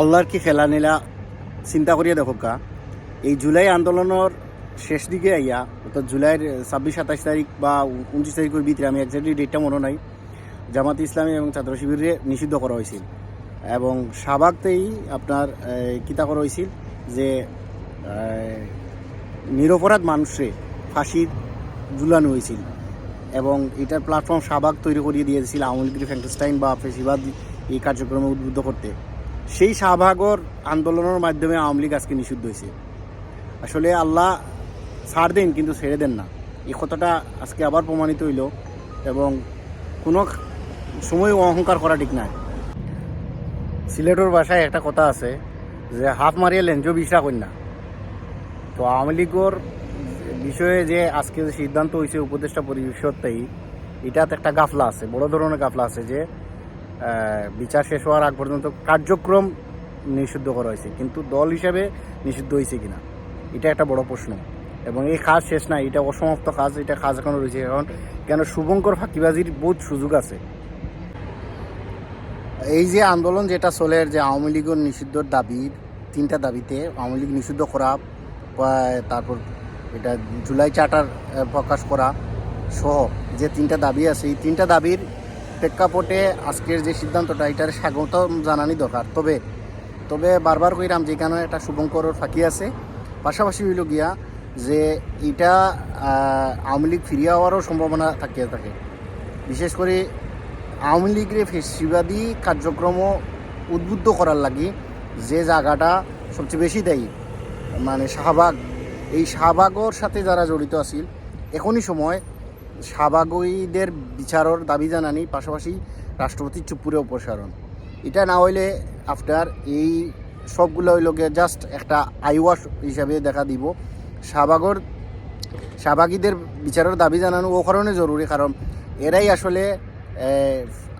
আল্লাহর কি খেলা নিলা চিন্তা করিয়া দেখো কা এই জুলাই আন্দোলনের শেষ দিকে আইয়া অর্থাৎ জুলাইয়ের ছাব্বিশ সাতাশ তারিখ বা উনত্রিশ তারিখের ভিতরে আমি একজাক্টলি ডেটটা মনে নাই। জামাত ইসলামী এবং ছাত্র শিবিরে নিষিদ্ধ করা হয়েছিল এবং শাহবাগতেই আপনার কিতা করা হয়েছিল যে নিরপরাধ মানুষে ফাঁসির ঝুলানো হয়েছিল এবং এটার প্ল্যাটফর্ম শাহবাগ তৈরি করিয়ে দিয়েছিল আওয়ামী লীগের ফ্যাঙ্কেস্টাইন বা ফেসিবাদ এই কার্যক্রমে উদ্বুদ্ধ করতে। সেই শাহবাগর আন্দোলনের মাধ্যমে আওয়ামী লীগ আজকে নিষিদ্ধ হয়েছে। আসলে আল্লাহ ছাড় দেন, কিন্তু ছেড়ে দেন না। এই কথাটা আজকে আবার প্রমাণিত হইল এবং কোনো সময় অহংকার করা ঠিক নাই। সিলেটের ভাষায় একটা কথা আছে যে হাফ মারিয়া লেঞ্জো বিশ্বাস করি না তো আওয়ামী লীগের বিষয়ে যে আজকে যে সিদ্ধান্ত হয়েছে উপদেষ্টা পরিষদটাই এটাতে একটা গাফলা আছে, বড় ধরনের গাফলা আছে যে বিচার শেষ হওয়ার আগ পর্যন্ত কার্যক্রম নিষিদ্ধ করা হয়েছে। কিন্তু দল হিসেবে নিষিদ্ধ হয়েছে কিনা? এটা একটা বড় প্রশ্ন। এবং এই কাজ শেষ না এটা অসমাপ্ত কাজ, এটা কাজ এখনও রয়েছে। এখন কেন শুভঙ্কর ফাঁকিবাজির বহুত সুযোগ আছে? এই যে আন্দোলন যেটা চলে যে আওয়ামী লীগের নিষিদ্ধর দাবি, তিনটা দাবিতে আওয়ামী লীগ নিষিদ্ধ করা তারপর এটা জুলাই চার্টার প্রকাশ করা সহ যে তিনটা দাবি আছে, এই তিনটা দাবির প্রেক্ষাপটে আজকের যে সিদ্ধান্তটা, এটার স্বাগত জানানি দরকার। তবে তবে বারবার কইরাম যেখানে একটা শুভঙ্কর ফাঁকি আছে। পাশাপাশি হইল গিয়া যে এটা আওয়ামী লীগ ফিরিয়ে হওয়ারও সম্ভাবনা থাকিয়ে থাকে। বিশেষ করে আওয়ামী লীগের ফেসিবাদী কার্যক্রম উদ্বুদ্ধ করার লাগি যে জায়গাটা সবচেয়ে বেশি দেয় মানে শাহবাগ। এই শাহবাগর সাথে যারা জড়িত আছিল, এখনই সময় শাহবাগীদের বিচারের দাবি জানানি, পাশাপাশি রাষ্ট্রপতির চুপুরে অপসারণ এটা না হইলে আফটার এই সবগুলো হইল গিয়ে জাস্ট একটা আইওয়াশ হিসাবে দেখা দিব। শাহবাগর শাহবাগীদের বিচারের দাবি জানানো ও কারণে জরুরি, কারণ এরাই আসলে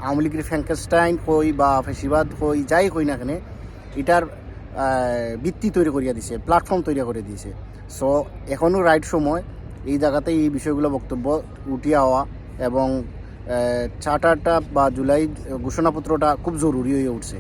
আওয়ামী লীগের ফ্যাঙ্কেস্টাইন কই বা ফেসিবাদ কই যাই কই না কেন, এটার ভিত্তি তৈরি করিয়া দিছে প্ল্যাটফর্ম তৈরি করে দিয়েছে সো এখনও রাইট সময় এই জায়গাতে এই বিষয়গুলো বক্তব্য উঠিয়ে হওয়া এবং চার্টারটা বা জুলাই ঘোষণাপত্রটা খুব জরুরি হয়ে উঠছে।